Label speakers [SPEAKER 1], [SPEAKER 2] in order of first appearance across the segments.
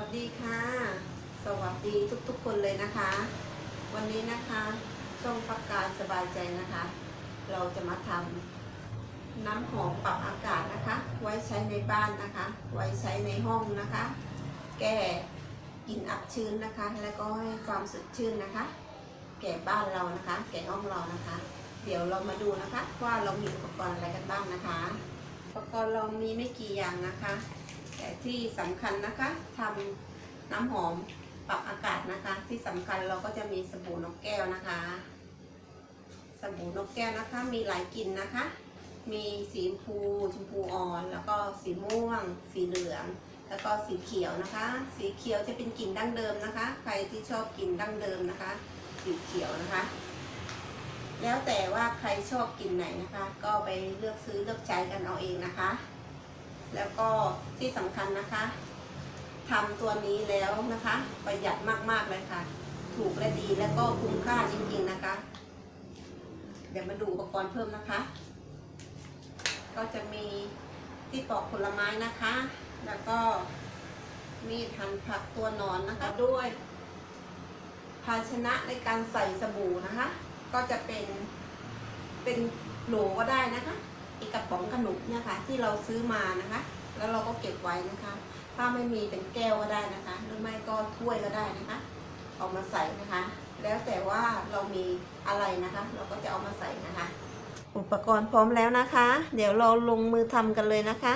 [SPEAKER 1] วัสดีค่ะ สวัสดีทุกๆ คนเลยนะคะ วันนี้นะคะช่องพักการสบายใจนะคะ เราจะมาทำน้ำหอมปรับอากาศนะคะ ไว้ใช้ในบ้านนะคะ ไว้ใช้ในห้องนะคะ แก้กลิ่นอับชื้นนะคะ แล้วก็ให้ความสดชื่นนะคะ แก่บ้านเรานะคะ แก่ห้องเรานะคะ เดี๋ยวเรามาดูนะคะ ว่าเรามีอุปกรณ์อะไรกันบ้างนะคะ อุปกรณ์เรามีไม่กี่อย่างนะคะ แต่ที่สำคัญนะคะทำน้ำหอมปรับอากาศนะคะ ที่สำคัญเราก็จะมีสบู่นกแก้วนะคะ สบู่นกแก้วนะคะมีหลายกลิ่นนะคะ มีสีชมพูชมพูอ่อน แล้วก็สีม่วง สีเหลือง แล้วก็สีเขียวนะคะ สีเขียวจะเป็นกลิ่นดั้งเดิมนะคะ ใครที่ชอบกลิ่นดั้งเดิมนะคะ สีเขียวนะคะ แล้วแต่ว่าใครชอบกลิ่นไหนนะคะ ก็ไปเลือกซื้อเลือกใช้กันเอาเองนะคะ แล้วก็ที่สำคัญนะคะทำตัวนี้แล้วนะคะ ประหยัดมากๆเลยค่ะ ถูกและดีแล้วก็คุ้มค่าจริงๆนะคะ เดี๋ยวมาดูอุปกรณ์เพิ่มนะคะ ก็จะมีที่ปอกผลไม้นะคะ แล้วก็มีดหั่นผักตัวนอนนะคะด้วย ภาชนะในการใส่สบู่นะคะ ก็จะเป็นเป็นโหลก็ได้นะคะ กกระป๋องขนมเนี่ยค่ะ ที่เราซื้อมานะคะ แล้วเราก็เก็บไว้นะคะ ถ้าไม่มีเป็นแก้วก็ได้นะคะ หรือไม่ก็ถ้วยก็ได้นะคะ เอามาใส่นะคะ แล้วแต่ว่าเรามีอะไรนะคะ เราก็จะเอามาใส่นะคะ อุปกรณ์พร้อมแล้วนะคะ เดี๋ยวเราลงมือทำกันเลยนะคะ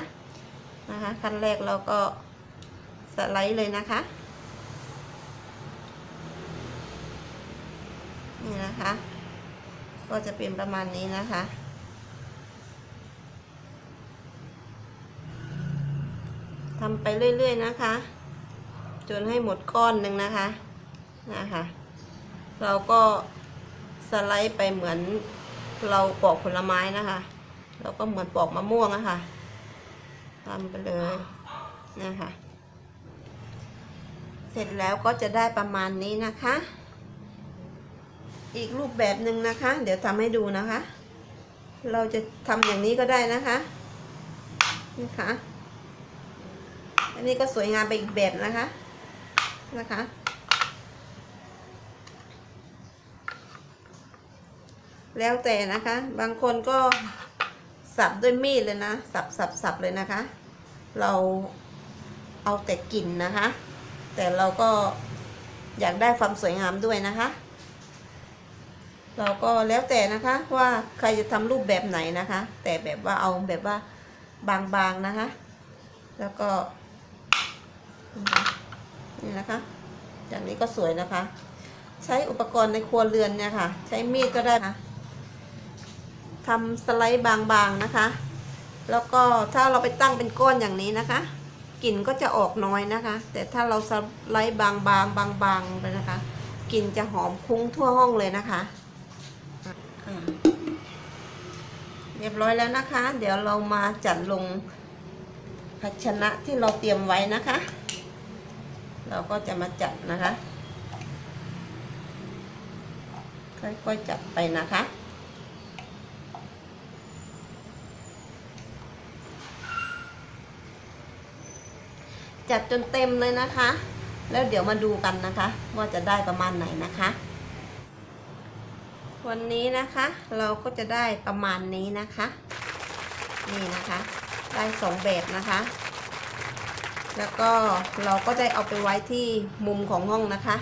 [SPEAKER 1] นะคะขั้นแรกเราก็สไลด์เลยนะคะนี่นะคะ ก็จะเป็นประมาณนี้นะคะ ทำไปเรื่อย ๆ นะคะ จนให้หมดก้อนหนึ่งนะคะนะคะ เราก็สไลด์ไปเหมือนเราปอกผลไม้นะคะ เราก็เหมือนปอกมะม่วงอะคะทำไปเลยนะคะ เสร็จแล้วก็จะได้ประมาณนี้นะคะ อีกรูปแบบหนึ่งนะคะ เดี๋ยวทำให้ดูนะคะ เราจะทำอย่างนี้ก็ได้นะคะนะคะ อันนี้ก็สวยงามไปอีกแบบนะคะ นะคะ แล้วแต่นะคะ บางคนก็สับด้วยมีดเลยนะ สับสับสับเลยนะคะ เราเอาแต่กลิ่นนะคะ แต่เราก็อยากได้ความสวยงามด้วยนะคะ เราก็แล้วแต่นะคะว่าใครจะทำรูปแบบไหนนะคะ แต่แบบว่าเอาแบบว่าบางๆนะคะ แล้วก็ นี่นะคะ อย่างนี้ก็สวยนะคะ ใช้อุปกรณ์ในครัวเรือนเนี่ยค่ะ ใช้มีดก็ได้ค่ะทำสไลด์บางๆนะคะ แล้วก็ถ้าเราไปตั้งเป็นก้อนอย่างนี้นะคะกลิ่นก็จะออกน้อยนะคะ แต่ถ้าเราสไลด์บางๆบางๆไปนะคะกลิ่นจะหอมคุ้งทั่วห้องเลยนะคะเรียบร้อยแล้วนะคะ เดี๋ยวเรามาจัดลงภาชนะที่เราเตรียมไว้นะคะ เราก็จะมาจัดนะคะ ค่อยๆจัดไปนะคะจัดจนเต็มเลยนะคะ แล้วเดี๋ยวมาดูกันนะคะ ว่าจะได้ประมาณไหนนะคะ วันนี้นะคะ เราก็จะได้ประมาณนี้นะคะ นี่นะคะ ได้สองแบบนะคะ แล้วก็เราก็ได้เอาไปไว้ที่มุมของห้องนะคะ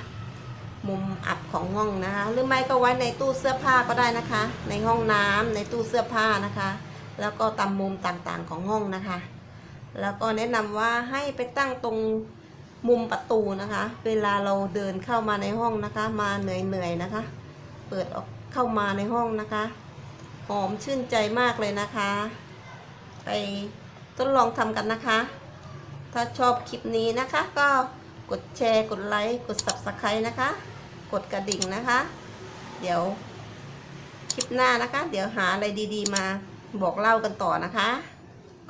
[SPEAKER 1] มุมอับของห้องนะคะ หรือไม่ก็ไว้ในตู้เสื้อผ้าก็ได้นะคะ ในห้องน้ำในตู้เสื้อผ้านะคะ แล้วก็ตามมุมต่างๆของห้องนะคะ แล้วก็แนะนำว่าให้ไปตั้งตรงมุมประตูนะคะ เวลาเราเดินเข้ามาในห้องนะคะ มาเหนื่อยๆนะคะ เปิดออกเข้ามาในห้องนะคะหอมชื่นใจมากเลยนะคะ ไปทดลองทำกันนะคะ ถ้าชอบคลิปนี้นะคะ ก็กดแชร์กดไลค์กด subscribe นะคะ กดกระดิ่งนะคะ เดี๋ยวคลิปหน้านะคะ เดี๋ยวหาอะไรดีๆ มาบอกเล่ากันต่อนะคะ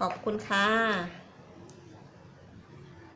[SPEAKER 1] ขอบคุณค่ะ